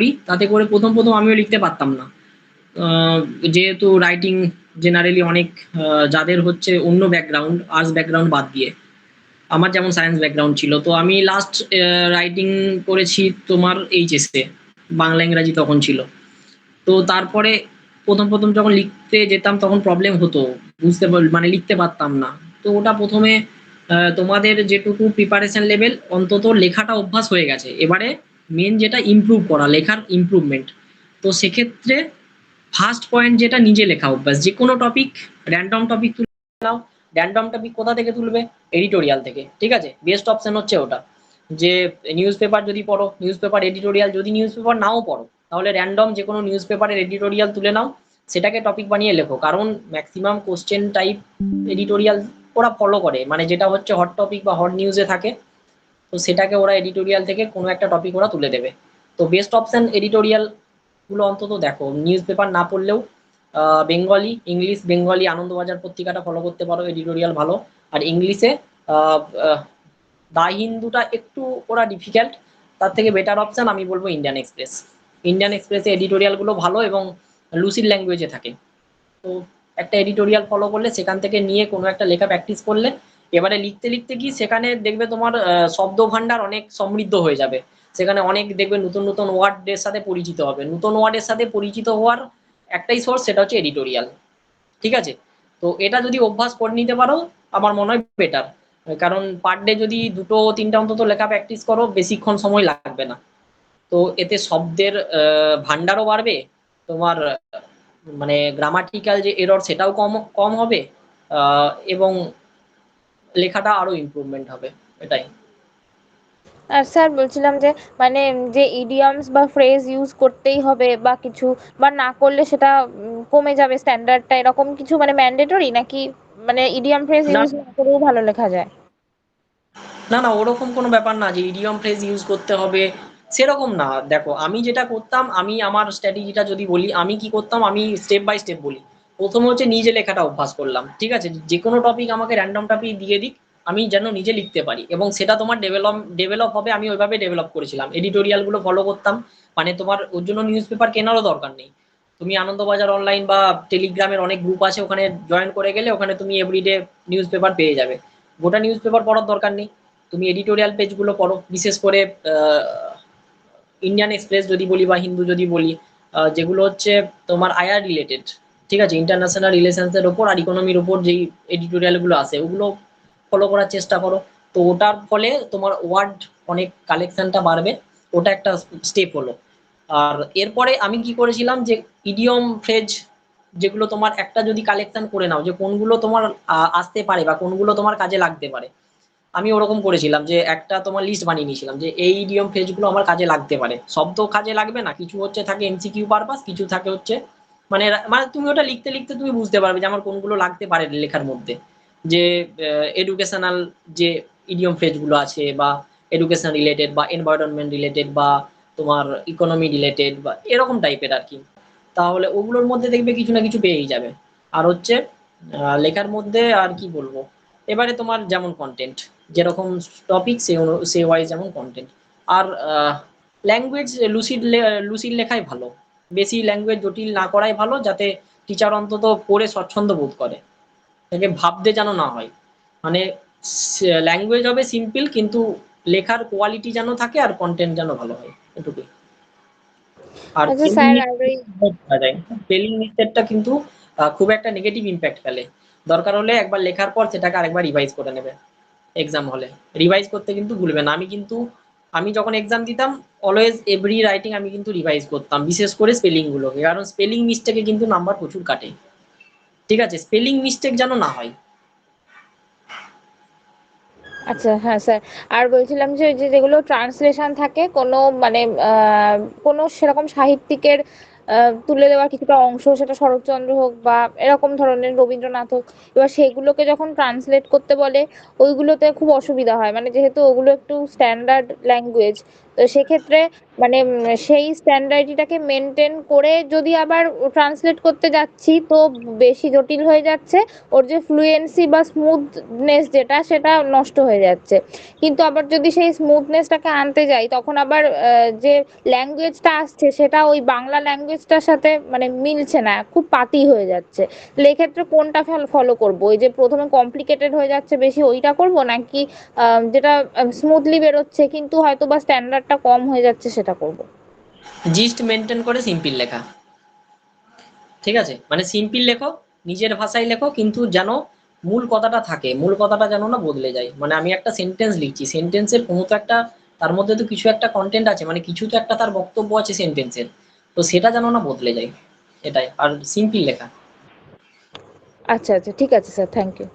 করি, তাতে করে প্রথম প্রথম আমিও লিখতে পারতাম না। যেহেতু রাইটিং জেনারেলি অনেক যাদের হচ্ছে অন্য ব্যাকগ্রাউন্ড আর্টস ব্যাকগ্রাউন্ড বাদ দিয়ে। আমার যেমন সায়েন্স ব্যাকগ্রাউন্ড ছিল, তো আমি লাস্ট রাইটিং করেছি তোমার এইচএসে বাংলা, ইংরাজি তখন ছিল। তো তারপরে প্রথম প্রথম যখন লিখতে যেতাম তখন প্রবলেম হতো, বুঝতে মানে লিখতে পারতাম না। তো ওটা প্রথমে তোমাদের যেটুকু প্রিপারেশন লেভেল অন্তত লেখাটা অভ্যাস হয়ে গেছে। এবারে মেন যেটা ইমপ্রুভ করা, লেখার ইমপ্রুভমেন্ট তো সেক্ষেত্রে ফার্স্ট পয়েন্ট যেটা নিজে লেখা অভ্যাস। যে কোনো টপিক র্যান্ডম টপিক তুলে নাও। র্যান্ডম টপিক কোথা থেকে তুলবে? এডিটোরিয়াল থেকে, ঠিক আছে? বেস্ট অপশন হচ্ছে ওটা। যে নিউজ পেপার যদি পড়ো নিউজ পেপার এডিটোরিয়াল যদি নিউজ পেপার নাও পড়ো, তাহলে র্যান্ডম যে কোনো নিউজ পেপারের এডিটোরিয়াল তুলে নাও, সেটাকে টপিক বানিয়ে লেখো। কারণ ম্যাক্সিমাম কোশ্চেন টাইপ এডিটোরিয়াল ওরা ফলো করে। মানে যেটা হচ্ছে হট টপিক বা হট নিউজে থাকে তো সেটাকে ওরা এডিটোরিয়াল থেকে কোনো একটা টপিক ওরা তুলে দেবে। তো বেস্ট অপশন এডিটোরিয়ালগুলো অন্তত দেখো নিউজ পেপার না পড়লেও বেঙ্গলি ইংলিশ বেঙ্গলি আনন্দবাজার পত্রিকাটা ফলো করতে পারো এডিটোরিয়াল ভালো। আর ইংলিশে দা হিন্দুটা একটু ওরা ডিফিকাল্ট তার থেকে বেটার অপশান আমি বলব ইন্ডিয়ান এক্সপ্রেস ইন্ডিয়ান এক্সপ্রেসে এডিটোরিয়ালগুলো ভালো এবং লুসিড ল্যাঙ্গুয়েজে থাকে। তো একটা এডিটোরিয়াল ফলো করলে সেখান থেকে নিয়ে কোনো একটা লেখা প্র্যাকটিস করলে এবারে লিখতে লিখতে কি সেখানে দেখবে তোমার শব্দ ভান্ডার অনেক সমৃদ্ধ হয়ে যাবে। সেখানে অনেক দেখবে নতুন নতুন ওয়ার্ডের সাথে পরিচিত হবে। নতুন ওয়ার্ডের সাথে পরিচিত হওয়ার একটাই সোর্স সেটা হচ্ছে এডিটোরিয়াল ঠিক আছে? তো এটা যদি অভ্যাস করে নিতে পারো, আমার মনে হয় বেটার কারণ পার ডে যদি দুটো, তিনটা অন্তত লেখা প্র্যাকটিস করো, বেশিক্ষণ সময় লাগবে না। তো এতে শব্দের ভান্ডারও বাড়বে। তোমার মানে গ্রামাটিক্যাল যে এরর সেটাও কম কম হবে। এবং লেখাটা আরও ইমপ্রুভমেন্ট হবে এটাই। আর স্যার বলছিলাম যে মানে যে ইডিয়ামস বা ফ্রেজ ইউজ করতেই হবে বা কিছু বা না করলে সেটা কমে যাবে স্ট্যান্ডার্ডটা এরকম কিছু মানে ম্যান্ডেটরি নাকি মানে ইডিয়াম ফ্রেজ ইউজ না করেও ভালো লেখা যায়? না না ওরকম কোনো ব্যাপার না যে ইডিয়াম ফ্রেজ ইউজ করতে হবে সেরকম না। দেখো আমি যেটা করতাম আমি আমার স্ট্র্যাটেজিটা যদি বলি আমি কি করতাম আমি স্টেপ বাই স্টেপ বলি। প্রথমে হচ্ছে নিজে লেখাটা অভ্যাস করলাম, ঠিক আছে? যে কোনো টপিক আমাকে র্যান্ডম টপিক দিয়ে দিক, আমি যেন নিজে লিখতে পারি এবং সেটা তোমার ডেভেলপ ডেভেলপ হবে, আমি ওইভাবে ডেভেলপ করেছিলাম। এডিটোরিয়ালগুলো ফলো করতাম মানে তোমার ওর জন্য নিউজ পেপার কেনারও দরকার নেই। তুমি আনন্দবাজার অনলাইন বা টেলিগ্রামের অনেক গ্রুপ আছে, ওখানে জয়েন করে গেলে ওখানে তুমি এভরিডে নিউজ পেপার পেয়ে যাবে। গোটা নিউজ পেপার পড়ার দরকার নেই। তুমি এডিটোরিয়াল পেজগুলো পড়ো, বিশেষ করে ইন্ডিয়ান এক্সপ্রেস যদি বলি বা হিন্দু যদি বলি যেগুলো হচ্ছে তোমার আয়ার রিলেটেড ঠিক আছে ইন্টারন্যাশনাল রিলেশনসের ওপর আর ইকোনমির ওপর যেই এডিটোরিয়ালগুলো আছে, ওগুলো ফলো করার চেষ্টা করো। তো ওটার ফলে তোমার ওয়ার্ড অনেক কালেকশনটা বাড়বে, ওটা একটা স্টেপ হলো। আর এরপরে আমি কি করেছিলাম যে ইডিয়ম ফ্রেজ যেগুলো তোমার একটা যদি কালেকশন করে নাও, যে কোনগুলো তোমার আসতে পারে বা কোনগুলো তোমার কাজে লাগতে পারে, আমি ওরকম করেছিলাম যে একটা তোমার লিস্ট বানিয়ে নিয়েছিলাম যে এই ইডিয়ম ফ্রেজগুলো আমার কাজে লাগতে পারে। সব তো কাজে লাগবে না, কিছু হচ্ছে থাকে এমসিকিউ পারপাস কিছু থাকে হচ্ছে মানে মানে তুমি ওটা লিখতে লিখতে তুমি বুঝতে পারবে যে আমার কোনগুলো লাগতে পারে লেখার মধ্যে। যে এডুকেশনাল যে ইডিয়ম ফ্রেজগুলো আছে বা এডুকেশন রিলেটেড বা এনভায়রনমেন্ট রিলেটেড বা তোমার ইকোনমি রিলেটেড বা এরকম টাইপের আর কি তাহলে ওগুলোর মধ্যে দেখবে কিছু না কিছু পেয়েই যাবে। আর হচ্ছে লেখার মধ্যে আর কি বলব? এবারে তোমার যেমন কন্টেন্ট যেরকম টপিক সে সে ওয়াইজ যেমন কন্টেন্ট আর ল্যাঙ্গুয়েজ লুসিড লুসিড লেখাই ভালো। বেশি ল্যাঙ্গুয়েজ জটিল না করাই ভালো যাতে টিচার অন্তত পড়ে স্বচ্ছন্দ বোধ করে। তাকে ভাবতে যেন না হয়। মানে ল্যাঙ্গুয়েজ হবে সিম্পল কিন্তু লেখার কোয়ালিটি যেন থাকে আর কন্টেন্ট যেন ভালো হয় এটুকুই। আর আচ্ছা স্পেলিং মিস্টেকটা কিন্তু খুব একটা নেগেটিভ ইম্প্যাক্ট ফেলে। দরকার হলে একবার লেখার পর সেটাকে আরেকবার রিভাইজ করে নেবে। এক্সাম হলে রিভাইজ করতে কিন্তু ভুলবে না। আমি কিন্তু আমি যখন এক্সাম দিতাম অলওয়েজ এভরি রাইটিং আমি কিন্তু রিভাইজ করতাম, বিশেষ করে স্পেলিংগুলোকে কারণ স্পেলিং মিস্টেকে কিন্তু নাম্বার প্রচুর কাটে। ঠিক আছে? স্পেলিং মিস্টেক যেন না হয়। আচ্ছা হ্যাঁ স্যার আর বলছিলাম যে যেগুলো ট্রান্সলেশন থাকে, কোনো মানে কোনো সেরকম সাহিত্যিকের তুলে দেওয়ার কিছুটা অংশ, সেটা শরৎচন্দ্র হোক বা এরকম ধরনের রবীন্দ্রনাথ হোক, এবার সেগুলোকে যখন ট্রান্সলেট করতে বলে, ওইগুলোতে খুব অসুবিধা হয়। মানে যেহেতু ওগুলো একটু স্ট্যান্ডার্ড ল্যাঙ্গুয়েজ তো সেক্ষেত্রে মানে সেই স্ট্যান্ডার্ডিটাকে মেনটেন করে যদি আবার ট্রান্সলেট করতে যাচ্ছি, তো বেশি জটিল হয়ে যাচ্ছে। ওর যে ফ্লুয়েন্সি বা স্মুথনেস যেটা, সেটা নষ্ট হয়ে যাচ্ছে। কিন্তু আবার যদি সেই স্মুথনেসটাকে আনতে যাই, তখন আবার যে ল্যাঙ্গুয়েজটা আসছে, সেটা ওই বাংলা ল্যাঙ্গুয়েজটার সাথে মানে মিলছে না, খুব পাতি হয়ে যাচ্ছে। তাহলে এক্ষেত্রে কোনটা ফলো করব? ওই যে প্রথমে কমপ্লিকেটেড হয়ে যাচ্ছে বেশি, ওইটা করব? নাকি যেটা স্মুথলি বেরোচ্ছে, কিন্তু হয়তো বা স্ট্যান্ডার্ডটা কম হয়ে যাচ্ছে সেটা করব। জিস্ট মেনটেন করে সিম্পল লেখা। ঠিক আছে? মানে সিম্পল লেখো নিজের ভাষায় লেখো কিন্তু যেন মূল কথাটা থাকে। মূল কথাটা যেন না বদলে যায়। মানে আমি একটা সেন্টেন্স লিখছি। সেন্টেন্সের কোনো তো একটা তার মধ্যে তো কিছু একটা কন্টেন্ট আছে। মানে কিছু তো একটা তার বক্তব্য আছে সেন্টেন্সের তো সেটা যেন না বদলে যায়। এটাই। আর সিম্পল লেখা। আচ্ছা আচ্ছা। ঠিক আছে স্যার থ্যাংক ইউ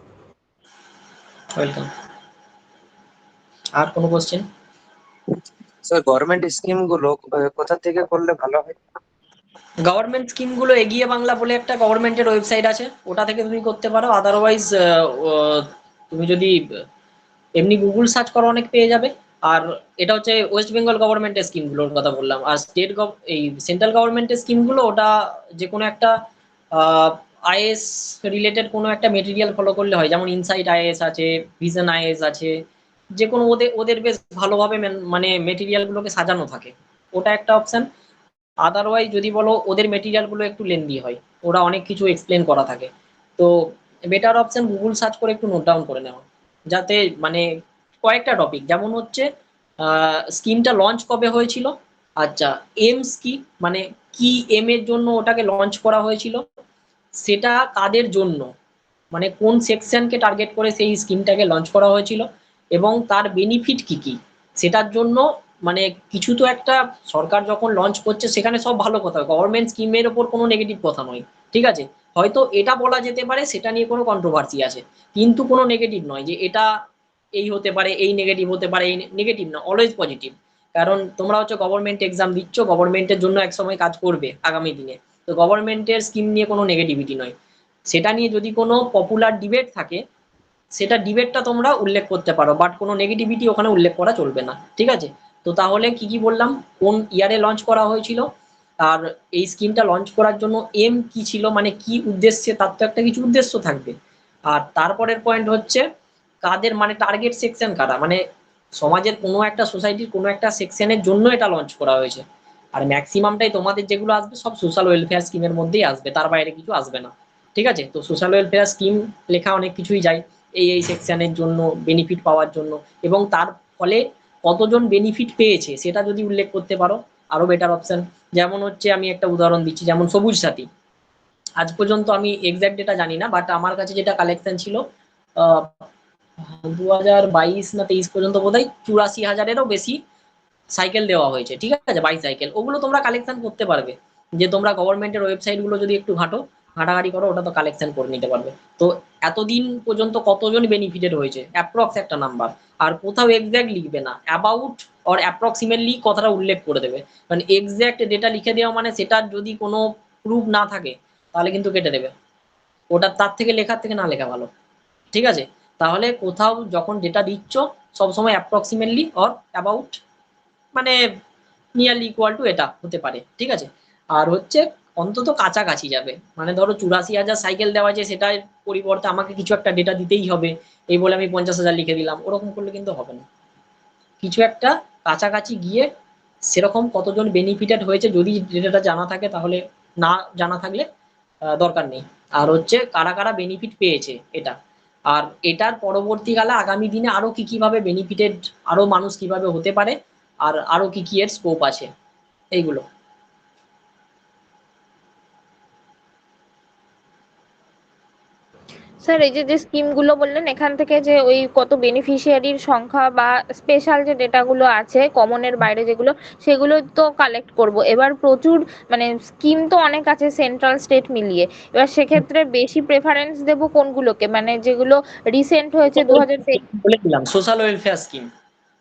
ওয়েলকাম আর কোনো কোশ্চেন স্যার গভর্নমেন্ট স্কিমগুলো কোথা থেকে করলে ভালো হয়? গভর্নমেন্ট স্কিমগুলো এগিয়ে বাংলা বলে একটা গভর্নমেন্টের ওয়েবসাইট আছে। ওটা থেকে তুমি করতে পারো। আদারওয়াইজ তুমি যদি, এমনি গুগল সার্চ করো, অনেক পেয়ে যাবে। আর এটা হচ্ছে ওয়েস্ট বেঙ্গল গভর্নমেন্টের স্কিমগুলোর কথা বললাম। আর স্টেট এই সেন্ট্রাল গভর্নমেন্টের স্কিমগুলো ওটা যে কোনো একটা আইএস রিলেটেড কোনো একটা মেটেরিয়াল ফলো করলে হয়। যেমন ইনসাইট আইএস আছে ভিশন আইএস আছে। যে কোনো ওদের ওদের বেশ ভালোভাবে মেন- মেটেরিয়ালগুলোকে সাজানো থাকে। ওটা একটা অপশান আদারওয়াইজ যদি বলো ওদের মেটেরিয়ালগুলো একটু লেন্দি হয়। ওরা অনেক কিছু এক্সপ্লেন করা থাকে। তো বেটার অপশান গুগল সার্চ করে একটু নোট ডাউন করে নেওয়া। যাতে মানে কয়েকটা টপিক যেমন হচ্ছে স্কিমটা লঞ্চ কবে হয়েছিল? আচ্ছা এমস কি মানে কি এম এর জন্য ওটাকে লঞ্চ করা হয়েছিল? সেটা কাদের জন্য? মানে কোন সেকশনকে টার্গেট করে সেই স্কিমটাকে লঞ্চ করা হয়েছিল? এবং তার বেনিফিট কি কি? সেটার জন্য মানে কিছু তো একটা সরকার যখন লঞ্চ করছে, সেখানে সব ভালো কথা। গভর্নমেন্ট স্কিমের ওপর কোনো নেগেটিভ কথা নয়, ঠিক আছে? হয়তো এটা বলা যেতে পারে, সেটা নিয়ে কোনো কন্ট্রোভার্সি আছে, কিন্তু কোনো নেগেটিভ নয় যে এটা এই হতে পারে, এই নেগেটিভ হতে পারে, এই নেগেটিভ না অলওয়েজ পজিটিভ কারণ তোমরা হচ্ছে গভর্নমেন্ট এক্সাম দিচ্ছ গভর্নমেন্টের জন্য এক সময় কাজ করবে আগামী দিনে। তো গভর্নমেন্টের স্কিম নিয়ে কোনো নেগেটিভিটি নয়। সেটা নিয়ে যদি কোনো পপুলার ডিবেট থাকে সেটা ডিবেটটা তোমরা উল্লেখ করতে পারো বাট কোনো নেগেটিভিটি ওখানে উল্লেখ করা চলবে না, ঠিক আছে? তো তাহলে কি কি বললাম? কোন ইয়ারে লঞ্চ করা হয়েছিল? আর এই স্কিমটা লঞ্চ করার জন্য এম কি ছিল? মানে কি উদ্দেশ্যে? তার তো একটা কিছু উদ্দেশ্য থাকবে। আর তারপরের পয়েন্ট হচ্ছে কাদের মানে টার্গেট সেকশন কারা? মানে সমাজের কোনো একটা সোসাইটির কোনো একটা সেকশনের জন্য এটা লঞ্চ করা হয়েছে। আর ম্যাক্সিমামটাই তোমাদের যেগুলো আসবে সব সোশ্যাল ওয়েলফেয়ার স্কিমের মধ্যেই আসবে, তার বাইরে কিছু আসবে না, ঠিক আছে? তো সোশ্যাল ওয়েলফেয়ার স্কিম লেখা অনেক কিছুই যায়। এই এই সেকশনের জন্য বেনিফিট পাওয়ার জন্য এবং তার ফলে কতজন বেনিফিট পেয়েছে সেটা যদি উল্লেখ করতে পারো, আরও বেটার অপশন যেমন হচ্ছে আমি একটা উদাহরণ দিচ্ছি, যেমন সবুজ সাথী। আজ পর্যন্ত আমি এক্সাক্ট ডেটা জানি না বাট আমার কাছে যেটা কালেকশন ছিল দু হাজার বাইশ না তেইশ পর্যন্ত বোধ হয় চুরাশি হাজারেরও বেশি সাইকেল দেওয়া হয়েছে, ঠিক আছে? বাইক সাইকেল ওগুলো তোমরা কালেকশন করতে পারবে। যে তোমরা গভর্নমেন্টের ওয়েবসাইটগুলো যদি একটু ঘাঁটো ঘাটাঘাটি করো, ওটা তো কালেকশন করে নিতে পারবে। তো এতদিন পর্যন্ত কতজন বেনিফিটেড হয়েছে? অ্যাপ্রক্স একটা নাম্বার আর কোথাও এক্স্যাক্ট লিখবে না। অ্যাবাউট অর অ্যাপ্রক্সিমেটলি কথাটা উল্লেখ করে দেবে। মানে এক্স্যাক্ট ডেটা লিখে দেওয়া মানে সেটার যদি কোনো প্রুফ না থাকে, তাহলে কিন্তু কেটে দেবে। ওটা তার থেকে লেখার থেকে না লেখা ভালো। ঠিক আছে? তাহলে কোথাও যখন ডেটা দিচ্ছ, সবসময় অ্যাপ্রক্সিমেটলি অর অ্যাবাউট মানে নিয়ারলি ইকুয়াল টু এটা হতে পারে। ঠিক আছে? আর হচ্ছে অন্তত কাছাকাছি যাবে। মানে ধরো চুরাশি হাজার সাইকেল দেওয়া আছে, সেটার পরিবর্তে আমাকে কিছু একটা ডেটা দিতেই হবে। এই বলে আমি পঞ্চাশ হাজার লিখে দিলাম। ওরকম করলে কিন্তু হবে না। কিছু একটা কাছাকাছি গিয়ে সেরকম কতজন বেনিফিটেড হয়েছে যদি ডেটাটা জানা থাকে, তাহলে না জানা থাকলে দরকার নেই। আর হচ্ছে কারা কারা বেনিফিট পেয়েছে এটা। আর এটার পরবর্তীকালে আগামী দিনে আরও কি কীভাবে বেনিফিটেড আরও মানুষ কীভাবে হতে পারে, আর আরও কি কি এর স্কোপ আছে, এইগুলো। স্যার এই যে যে স্কিমগুলো বললেন এখান থেকে যে ওই কত বেনিফিশিয়ারির সংখ্যা বা স্পেশাল যে ডেটাগুলো আছে কমনের বাইরে যেগুলো সেগুলো তো কালেক্ট করব। এবার প্রচুর মানে স্কিম তো অনেক আছে সেন্ট্রাল স্টেট মিলিয়ে। এবার সেক্ষেত্রে বেশি প্রেফারেন্স দেব কোনগুলোকে? মানে যেগুলো রিসেন্ট হয়েছে দু হাজার বলে দিলাম সোশ্যাল ওয়েলফেয়ার স্কিম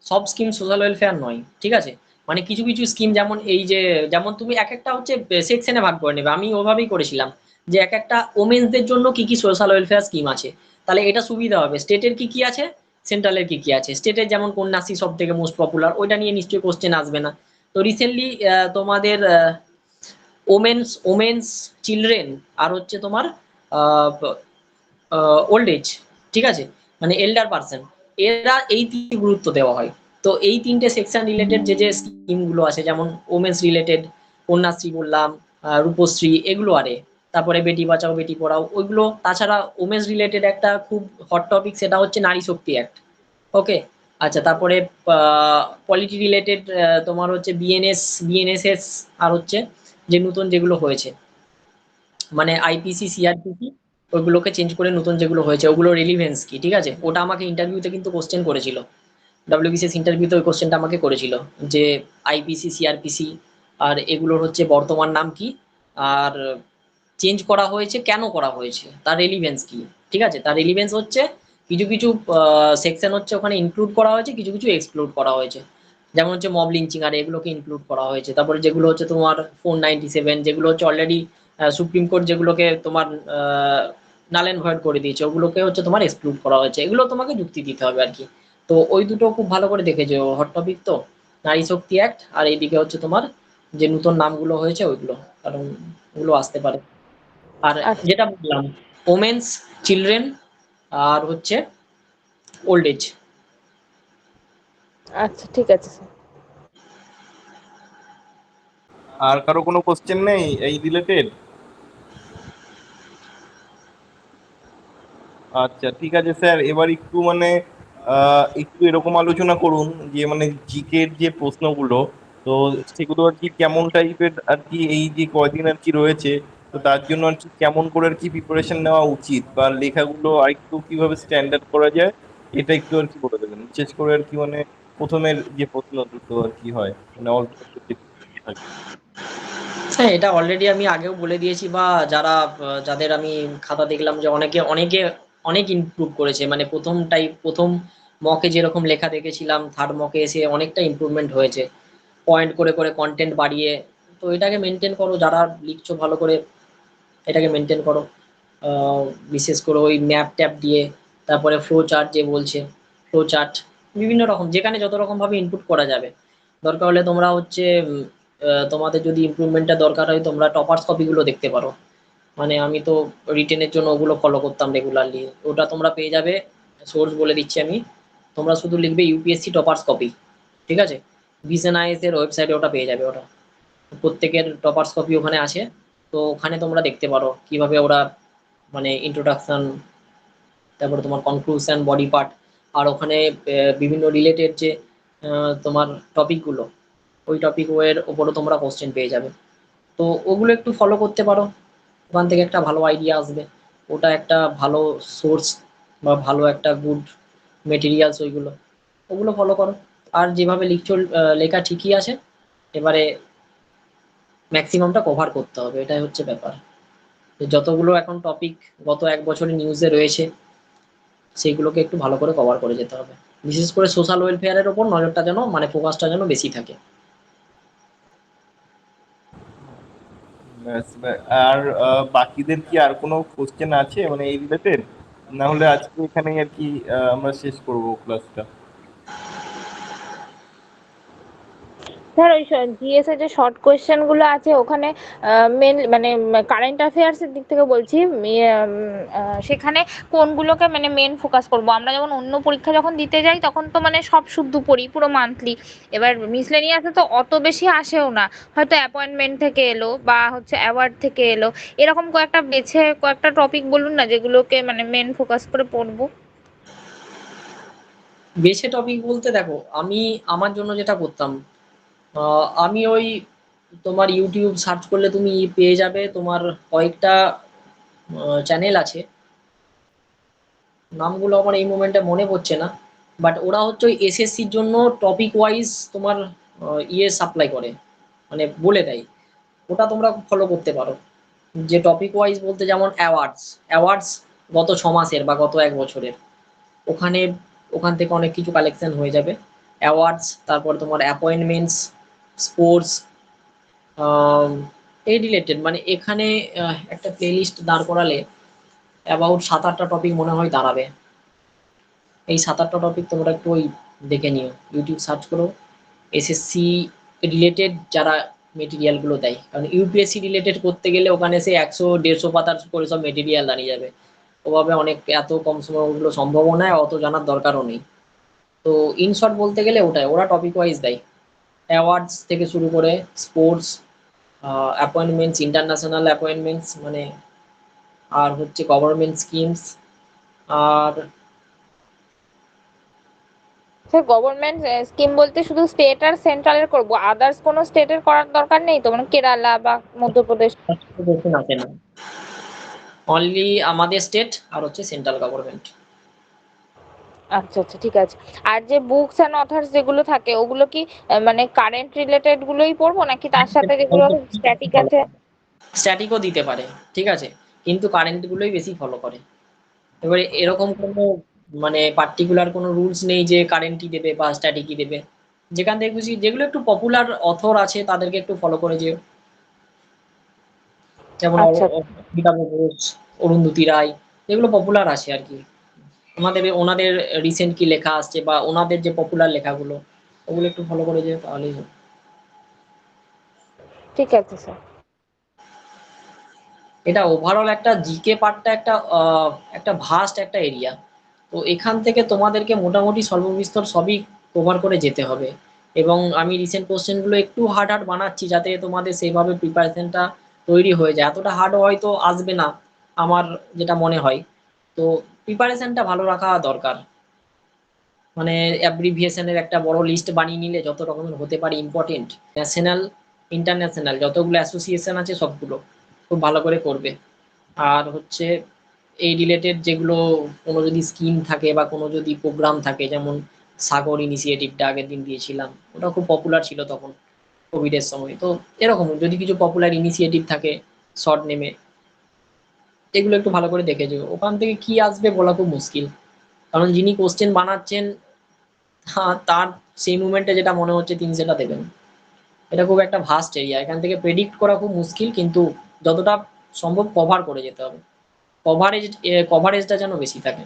সব স্কিম সোশ্যাল ওয়েলফেয়ার নয় ঠিক আছে? মানে কিছু কিছু স্কিম যেমন এই যে যেমন তুমি এক একটা হচ্ছে সেকশনে ভাগ করে নেবে আমি ওভাবেই করেছিলাম। যে এক একটা ওমেন্সদের জন্য কি কি সোশ্যাল ওয়েলফেয়ার স্কিম আছে? তাহলে এটা সুবিধা হবে। স্টেটের কি কি আছে? সেন্ট্রালের কি কি আছে? স্টেটের যেমন কন্যাশ্রী সব থেকে মোস্ট পপুলার ওইটা নিয়ে নিশ্চয়ই কোশ্চেন আসবে না। তো রিসেন্টলি তোমাদের ওমেন্স ওমেন্স চিলড্রেন আর হচ্ছে তোমার ওল্ড এজ ঠিক আছে? মানে এল্ডার পার্সন এরা এই তিনটে গুরুত্ব দেওয়া হয়। তো এই তিনটে সেকশন রিলেটেড যে যে স্কিমগুলো আছে, যেমন ওমেন্স রিলেটেড কন্যাশ্রী বললাম রূপশ্রী, এগুলো আরে। তারপরে বেটি বাঁচাও, বেটি পড়াও, ওইগুলো। তাছাড়া ওমেন্স রিলেটেড একটা খুব হট টপিক সেটা হচ্ছে নারী শক্তি অ্যাক্ট ওকে আচ্ছা তারপরে পলিটি রিলেটেড তোমার হচ্ছে বিএনএস বিএনএসএস আর হচ্ছে যে নতুন যেগুলো হয়েছে। মানে আইপিসি সিআরপিসি ওইগুলোকে চেঞ্জ করে নতুন যেগুলো হয়েছে ওগুলো রিলিভেন্স কি, ঠিক আছে? ওটা আমাকে ইন্টারভিউতে কিন্তু কোশ্চেন করেছিল। ডাব্লিউবিসিএস ইন্টারভিউতে ওই কোশ্চেনটা আমাকে করেছিল, যে আইপিসি সিআরপিসি আর এগুলোর হচ্ছে বর্তমান নাম কি, আর চেঞ্জ করা হয়েছে, কেন করা হয়েছে? তার রেলিভেন্স কি? ঠিক আছে? তার রেলিভেন্স হচ্ছে কিছু কিছু সেকশন হচ্ছে ওখানে ইনক্লুড করা হয়েছে, কিছু কিছু এক্সক্লুড করা হয়েছে। যেমন হচ্ছে মব লিঞ্চিং আর এগুলোকে ইনক্লুড করা হয়েছে। তারপরে যেগুলো হচ্ছে তোমার ফোর নাইনটি সেভেন যেগুলো হচ্ছে অলরেডি সুপ্রিম কোর্ট যেগুলোকে তোমার নালেন ভয়েড করে দিয়েছে, ওগুলোকে হচ্ছে তোমার এক্সক্লুড করা হয়েছে। এগুলো তোমাকে যুক্তি দিতে হবে আর কি। তো ওই দুটো খুব ভালো করে দেখেছে হট টপিক তো? নারী শক্তি অ্যাক্ট আর এইদিকে হচ্ছে তোমার যে নতুন নামগুলো হয়েছে, ওইগুলো। কারণ ওগুলো আসতে পারে। আর আচ্ছা। যেটা বললাম ওমেন্স চিলড্রেন আর হচ্ছে ওল্ড এজ আচ্ছা ঠিক আছে আর কারও কোনো কোশ্চেন নেই এই রিলেটেড আচ্ছা ঠিক আছে স্যার এবার একটু মানে আহ, একটু এরকম আলোচনা করুন যে মানে জিকের যে প্রশ্নগুলো তো সেগুলো আর কি কেমন টাইপের আর কি এই যে কয়দিন আর কি রয়েছে তো তার জন্য আর কি কেমন করে আর কি প্রিপারেশন নেওয়া উচিত বা লেখাগুলো আর একটু কীভাবে স্ট্যান্ডার্ড করা যায়, এটা একটু আর কি বলে দেবেন। বিশেষ করে আর কি মানে প্রথমের যে প্রশ্ন দুটো আর কি হয় মানে অল্প। হ্যাঁ এটা অলরেডি আমি আগেও বলে দিয়েছি বা যারা, যাদের আমি খাতা দেখলাম যে অনেকে অনেকে, অনেক ইমপ্রুভ করেছে। মানে প্রথম টাইপ প্রথম মকে যেরকম লেখা দেখেছিলাম থার্ড মকে এসে অনেকটা ইমপ্রুভমেন্ট হয়েছে। পয়েন্ট করে করে কন্টেন্ট বাড়িয়ে, তো এটাকে মেনটেন করো। যারা লিখছো ভালো করে এটাকে মেনটেন করো। বিশেষ করে ওই ম্যাপ ট্যাপ দিয়ে, তারপরে ফ্লো চার্ট যে বলছে ফ্লো চার্ট বিভিন্ন রকম, যেখানে যত রকম ভাবে ইনপুট করা যাবে। দরকার হলে তোমরা হচ্ছে তোমাদের যদি ইমপ্রুভমেন্টটা দরকার হয়, তোমরা টপার্স কপিগুলো দেখতে পারো। মানে আমি তো রিটেনের জন্য ওগুলো ফলো করতাম রেগুলারলি ওটা তোমরা পেয়ে যাবে সোর্স বলে দিচ্ছি আমি। তোমরা শুধু লিখবে ইউপিএসসি টপার্স কপি ঠিক আছে? ভিশন আইএস এর ওয়েবসাইটে ওটা পেয়ে যাবে ওটা। প্রত্যেকের টপার্স কপি ওখানে আছে। তো ওখানে তোমরা দেখতে পারো কীভাবে ওরা মানে ইন্ট্রোডাকশন তারপরে তোমার কনক্লুশন বডি পার্ট আর ওখানে বিভিন্ন রিলেটেড যে তোমার টপিকগুলো ওই টপিক এর ওপরও তোমরা কোশ্চেন পেয়ে যাবে। তো ওগুলো একটু ফলো করতে পারো, ওখান থেকে একটা ভালো আইডিয়া আসবে। ওটা একটা ভালো সোর্স বা ভালো একটা গুড মেটেরিয়ালস ওইগুলো, ওগুলো ফলো করো। আর যেভাবে লিখছো লেখা ঠিকই আছে, এবারে ম্যাক্সিমামটা কভার করতে হবে, এটাই হচ্ছে ব্যাপার। যতগুলো এখন টপিক গত এক বছরের নিউজে রয়েছে সেইগুলোকে একটু ভালো করে কভার করে যেতে হবে। বিশেষ করে সোশ্যাল ওয়েলফেয়ারের ওপর নজরটা যেন মানে ফোকাসটা যেন বেশি থাকে। আর বাকিদের কি আর কোনো কোশ্চেন আছে? মানে এই রিলেটেড না হলে আজকে এখানেই আর কি আমরা শেষ করব ক্লাসটা স্যার, ওই জিএস এর যে শর্ট কোয়েশ্চেনগুলো আছে, ওখানে মেন মানে কারেন্ট অ্যাফেয়ার্স এর দিক থেকে বলছি সেখানে কোনগুলোকে মানে মেন ফোকাস করব? আমরা যেমন অন্য পরীক্ষা যখন দিতে যাই, তখন তো মানে সব শুদ্ধ পড়ি, পুরো মান্থলি এবার মিসলেনিয়াসে তো অত বেশি আসেও না। হয়তো অ্যাপয়েন্টমেন্ট থেকে এলো, বা হচ্ছে অ্যাওয়ার্ড থেকে এলো। এরকম কয়েকটা বেছে, কয়েকটা টপিক বলুন না, যেগুলোকে মানে মেন ফোকাস করে পড়ব। বেছে টপিক বলতে দেখো, আমি আমার জন্য যেটা করতাম আমি ওই তোমার ইউটিউব সার্চ করলে তুমি পেয়ে যাবে। তোমার কয়েকটা চ্যানেল আছে। নামগুলো আমার এই মোমেন্টে মনে পড়ছে না। বাট ওরা হচ্ছে ওই এসএসসির জন্য টপিক ওয়াইজ তোমার ইয়ে সাপ্লাই করে। মানে বলে দেয়। ওটা তোমরা ফলো করতে পারো। যে টপিক ওয়াইজ বলতে যেমন অ্যাওয়ার্ডস অ্যাওয়ার্ডস গত ছ মাসের বা গত এক বছরের। ওখানে, ওখান থেকে অনেক কিছু কালেকশন হয়ে যাবে। অ্যাওয়ার্ডস তারপর তোমার অ্যাপয়েন্টমেন্টস স্পোর্টস এই রিলেটেড মানে এখানে একটা প্লেলিস্ট দাঁড় করালে অ্যাবাউট সাত আটটা টপিক মনে হয় দাঁড়াবে। এই সাত আটটা টপিক তোমরা একটু ওই দেখে নিও। ইউটিউব সার্চ করো। এসএসসি রিলেটেড যারা মেটেরিয়ালগুলো দেয়। কারণ ইউপিএসসি রিলেটেড করতে গেলে ওখানে সে একশো, দেড়শো পাতার করে সব মেটেরিয়াল দাঁড়িয়ে যাবে। ওভাবে অনেক, এত কম সময় ওগুলো সম্ভবও নয়, অত জানার দরকারও নেই। তো ইন শর্ট বলতে গেলে ওটাই। ওরা টপিক ওয়াইজ দেয়। অ্যাওয়ার্ডস থেকে শুরু করে স্পোর্টস অ্যাপয়েন্টমেন্টস ইন্টারন্যাশনাল অ্যাপয়েন্টমেন্টস মানে আর হচ্ছে গভর্নমেন্ট স্কিমস আর স্যার গভর্নমেন্ট স্কিম বলতে শুধু স্টেট আর সেন্ট্রালের করব আদার্স কোনো স্টেটের করার দরকার নেই তো? মানে কেরালা বা মধ্যপ্রদেশ? না। অনলি আমাদের স্টেট আর হচ্ছে সেন্ট্রাল গভর্নমেন্ট আচ্ছা আচ্ছা ঠিক আছে আর যে বুকস অ্যান্ড অথার্স যেগুলো থাকে ওগুলো কি মানে কারেন্ট রিলেটেড গুলোই পড়ব নাকি তার সাথে যেগুলো স্ট্যাটিক আছে স্ট্যাটিকও দিতে পারে ঠিক আছে কিন্তু কারেন্ট গুলোই বেশি ফলো করে এবারে এরকম কোনো মানে পার্টিকুলার কোনো রুলস নেই যে কারেন্টই দেবে বা স্ট্যাটিকই দেবে যেখান থেকে খুশি যেগুলো একটু পপুলার অথর আছে তাদেরকে একটু ফলো করে যেও যেমন আচ্ছা। অরুন্ধতী রায় এগুলো পপুলার আছে আর কি ওনাদের ওনাদের রিসেন্ট কি লেখা আসছে বা ওনাদের যে পপুলার লেখাগুলো ওগুলো একটু ফলো করে যেও তাহলেই। ঠিক আছে স্যার এটা ওভারঅল একটা জিকে পার্টটা একটা একটা ভাস্ট একটা এরিয়া তো এখান থেকে তোমাদেরকে মোটামুটি সর্ববিস্তর সবই কভার করে যেতে হবে। এবং আমি রিসেন্ট কোশ্চেনগুলো একটু হার্ড হার্ড বানাচ্ছি যাতে তোমাদের সেইভাবে প্রিপারেশনটা তৈরি হয়ে যায়। এতটা হার্ড হয়তো আসবে না আমার যেটা মনে হয়। তো প্রিপারেশনটা ভালো রাখা দরকার। মানে অ্যাব্রিভিয়েশনের একটা বড় লিস্ট বানিয়ে নিলে যত রকমের হতে পারে ইম্পর্টেন্ট ন্যাশনাল ইন্টারন্যাশনাল যতগুলো অ্যাসোসিয়েশন আছে সবগুলো খুব ভালো করে করবে। আর হচ্ছে এই রিলেটেড যেগুলো কোনো যদি স্কিম থাকে বা কোনো যদি প্রোগ্রাম থাকে, যেমন সাগর ইনিশিয়েটিভটা আগের দিন দিয়েছিলাম, ওটা খুব পপুলার ছিল তখন কোভিডের সময়। তো এরকম যদি কিছু পপুলার ইনিশিয়েটিভ থাকে শর্ট নেমে এগুলো একটু ভালো করে দেখে যাবে ওখান থেকে কি আসবে বলা খুব মুশকিল। কারণ যিনি কোশ্চেন বানাচ্ছেন হ্যাঁ তার সেই মুমেন্টে যেটা মনে হচ্ছে তিনি সেটা দেবেন। এটা খুব একটা ভাস্ট এরিয়া এখান থেকে প্রেডিক্ট করা খুব মুশকিল, কিন্তু যতটা সম্ভব কভার করে যেতে হবে। কভারেজ কভারেজটা যেন বেশি থাকে।